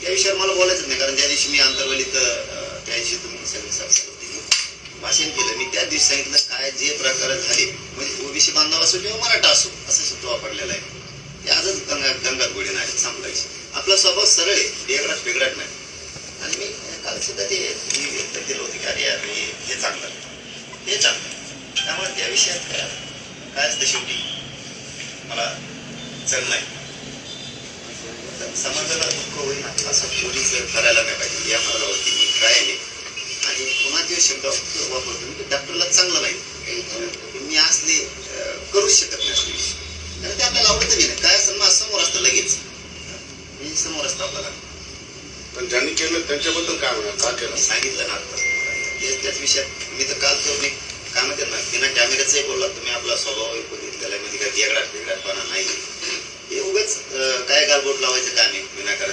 त्या विषयावर मला बोलायचं नाही कारण त्या दिवशी मी अंतर्वलीत त्या दिवशी तुम्ही सगळी भाषण केलं. मी त्या दिवशी सांगितलं काय जे प्रकार झाले म्हणजे ओबीसी बांधव असो किंवा मराठा असो असा शब्द वापरलेला आहे. ते आजच गंगा गंगात गोडी नाही संपला विषय आपला स्वभाव सरळ आहे वेगळाच वेगळाच नाही. आणि मी काल सुद्धा ते मी व्यक्त केलं होतं की अरे यार हे हे चांगलं हे चांगलं त्यामुळे त्या विषयात काय काय असतं शेवटी मला चल नाही. समाजाला दुःख होईल. असं शेवटीच करायला नाही पाहिजे. या मार्गावरती मी काय आहे. आणि पुन्हा ते शब्द वापरतो. मी डॉक्टरला चांगलं नाही मी असले करूच शकत नाही कारण ते आपल्याला आवडतं नाही. काय असेल मग समोर असतं लगेच. मी समोर असतं आपल्याला. पण ज्यांनी केलं त्यांच्याबद्दल काय म्हणा का केलं? सांगितलं ना आता. तेच त्याच विषयात मी तर काल तर मी काय म्हणतात ना बिना कॅमेऱ्याचंही बोलला. तुम्ही आपला स्वभाव बघितलेला म्हणजे काय वेगळा वेगळापणा